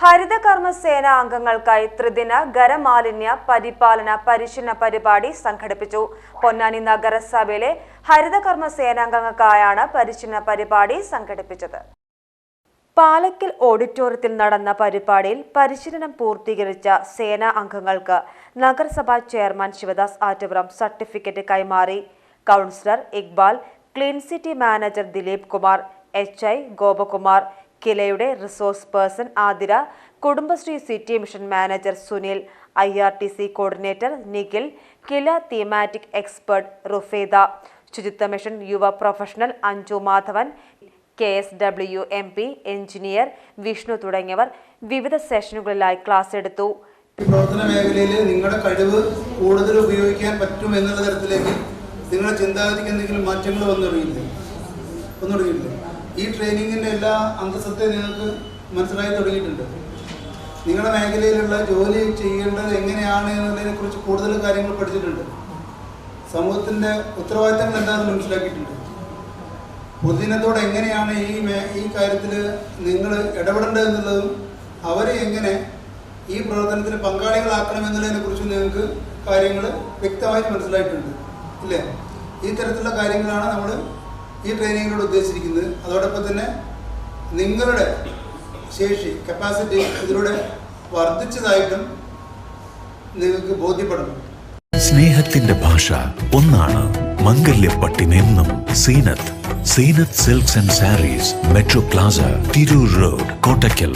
ഹരിതകർമ്മ സേനാ അംഗങ്ങൾക്കായി ത്രിദിന ഖരമാലിന്യ പരിപാലന പരിശീലന പരിപാടി സംഘടിപ്പിച്ചു. പൊന്നാനി നഗരസഭയിലെ ഹരിതകർമ്മ സേനാംഗങ്ങൾക്കായാണ് പരിശീലന പരിപാടി സംഘടിപ്പിച്ചത്. പാലക്കൽ ഓഡിറ്റോറിയത്തിൽ നടന്ന പരിപാടിയിൽ പരിശീലനം പൂർത്തീകരിച്ച സേനാ അംഗങ്ങൾക്ക് നഗരസഭാ ചെയർമാൻ ശിവദാസ് ആറ്റുപുറം സർട്ടിഫിക്കറ്റ് കൈമാറി. Councillor Iqbal clean city manager Dileep Kumar H I Gopakumar കിലയുടെ resource person Athira Kudumbashree city mission manager Sunil I R T C coordinator Nikhil KILA thematic expert Rufeda. ശുചിത്വ മിഷൻ യുവ professional Anju Madhavan K S W M P engineer Vishnu തുടങ്ങിയവർ വിവിധ സെഷനുകളിലായി class എടുത്തു. പ്രവർത്തന മേഖലയിൽ നിങ്ങളുടെ കഴിവ് കൂടുതൽ ഉപയോഗിക്കാൻ പറ്റും എന്നുള്ള തരത്തിലേക്ക് നിങ്ങളുടെ ചിന്താഗതിക്ക് എന്തെങ്കിലും മാറ്റങ്ങൾ വന്നു തുടങ്ങിയില്ലേ? വന്നു തുടങ്ങിയില്ലേ? ഈ ട്രെയിനിങ്ങിന്റെ എല്ലാ അന്തസ്സത്തെ നിങ്ങൾക്ക് മനസ്സിലായി തുടങ്ങിയിട്ടുണ്ട്. നിങ്ങളുടെ മേഖലയിലുള്ള ജോലി ചെയ്യേണ്ടത് എങ്ങനെയാണ് എന്നതിനെ കുറിച്ച് കൂടുതൽ കാര്യങ്ങൾ പഠിച്ചിട്ടുണ്ട്. സമൂഹത്തിന്റെ ഉത്തരവാദിത്തങ്ങൾ എന്താണെന്ന് മനസ്സിലാക്കിയിട്ടുണ്ട്. പൊതുജനത്തോട് എങ്ങനെയാണ് ഈ ഈ കാര്യത്തിൽ നിങ്ങൾ ഇടപെടേണ്ടത് എന്നുള്ളതും അവരെ എങ്ങനെ ഈ പ്രവർത്തനത്തിൽ പങ്കാളികളാക്കണമെന്നുള്ളതിനെ കുറിച്ച് നിങ്ങൾക്ക് കാര്യങ്ങൾ വ്യക്തമായി മനസ്സിലായിട്ടുണ്ട്. ഇല്ലേ? ഈ തരത്തിലുള്ള കാര്യങ്ങളാണ് നമ്മൾ ഈ ട്രെയിനിങ്ങിലൂടെ ഉദ്ദേശിച്ചിരിക്കുന്നത് അതോടൊപ്പം തന്നെ നിങ്ങളുടെ ശേഷി കപ്പാസിറ്റി ഇതിലൂടെ വർദ്ധിച്ചതായിട്ടും നിങ്ങൾക്ക് ബോധ്യപ്പെടണം സ്നേഹത്തിന്റെ ഭാഷ ഒന്നാണ് മംഗല്യപ്പട്ടിനെന്നും Zeenath. Zeenath silks and sarees metro plaza Tirur road Kottakkal.